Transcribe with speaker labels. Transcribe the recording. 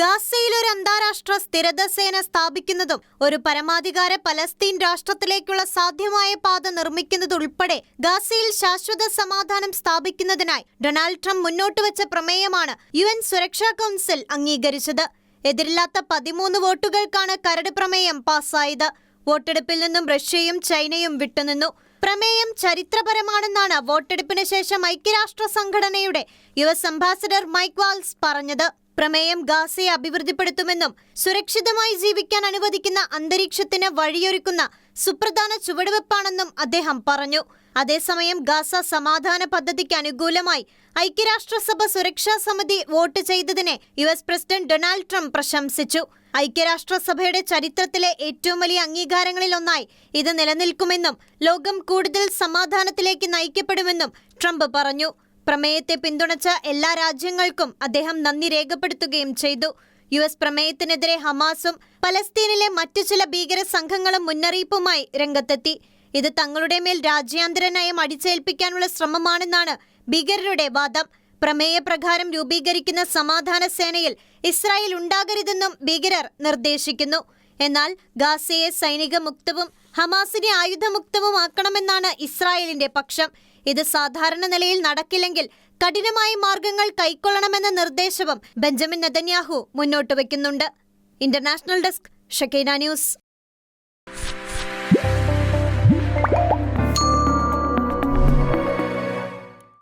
Speaker 1: ഗാസയിൽ ഒരു അന്താരാഷ്ട്ര സ്ഥിരത സേന സ്ഥാപിക്കുന്നതും ഒരു പരമാധികാര പലസ്തീൻ രാഷ്ട്രത്തിലേക്കുള്ള സാധ്യമായ പാത നിർമ്മിക്കുന്നതുൾപ്പെടെ ഗാസയിൽ ശാശ്വത സമാധാനം സ്ഥാപിക്കുന്നതിനായി ഡൊണാൾഡ് ട്രംപ് മുന്നോട്ട് വെച്ച പ്രമേയമാണ് യു എൻ സുരക്ഷാ കൗൺസിൽ അംഗീകരിച്ചത്. എതിരില്ലാത്ത പതിമൂന്ന് വോട്ടുകൾക്കാണ് കരട് പ്രമേയം പാസ്സായത്. വോട്ടെടുപ്പിൽ നിന്നും റഷ്യയും ചൈനയും വിട്ടുനിന്നു. പ്രമേയം ചരിത്രപരമാണെന്നാണ് വോട്ടെടുപ്പിന് ശേഷം ഐക്യരാഷ്ട്ര സംഘടനയുടെ U S ambassador Mike Waltz പറഞ്ഞത്. പ്രമേയം ഗാസയെ അഭിവൃദ്ധിപ്പെടുത്തുമെന്നും സുരക്ഷിതമായി ജീവിക്കാൻ അനുവദിക്കുന്ന അന്തരീക്ഷത്തിന് വഴിയൊരുക്കുന്ന സുപ്രധാന ചുവടുവെപ്പാണെന്നും അദ്ദേഹം പറഞ്ഞു. അതേസമയം ഗാസ സമാധാന പദ്ധതിക്ക് അനുകൂലമായി ഐക്യരാഷ്ട്രസഭ സുരക്ഷാ സമിതി വോട്ട് ചെയ്തതിനെ U S president Donald Trump പ്രശംസിച്ചു. ഐക്യരാഷ്ട്രസഭയുടെ ചരിത്രത്തിലെ ഏറ്റവും വലിയ അംഗീകാരങ്ങളിലൊന്നായി ഇത് നിലനിൽക്കുമെന്നും ലോകം കൂടുതൽ സമാധാനത്തിലേക്ക് നയിക്കപ്പെടുമെന്നും ട്രംപ് പറഞ്ഞു. പ്രമേയത്തെ പിന്തുണച്ച എല്ലാ രാജ്യങ്ങൾക്കും അദ്ദേഹം നന്ദി രേഖപ്പെടുത്തുകയും ചെയ്തു. യു എസ് പ്രമേയത്തിനെതിരെ ഹമാസും പലസ്തീനിലെ മറ്റു ചില ഭീകര സംഘങ്ങളും മുന്നറിയിപ്പുമായി രംഗത്തെത്തി. ഇത് തങ്ങളുടെ മേൽ രാജ്യാന്തര നയം അടിച്ചേൽപ്പിക്കാനുള്ള ശ്രമമാണെന്നാണ് ഭീകരരുടെ വാദം. പ്രമേയപ്രകാരം രൂപീകരിക്കുന്ന സമാധാന സേനയിൽ ഇസ്രായേൽ ഉണ്ടാകരുതെന്നും ഭീകരർ നിർദ്ദേശിക്കുന്നു. എന്നാൽ ഗാസയെ സൈനിക മുക്തവും ഹമാസിനെ ആയുധമുക്തവുമാക്കണമെന്നാണ് ഇസ്രായേലിന്റെ പക്ഷം. ഇത് സാധാരണ നിലയിൽ നടക്കില്ലെങ്കിൽ കഠിനമായ മാർഗങ്ങൾ കൈക്കൊള്ളണമെന്ന നിർദ്ദേശവും ബെഞ്ചമിൻ നെതന്യാഹു മുന്നോട്ട് വയ്ക്കുന്നുണ്ട്. International desk Shakeena news.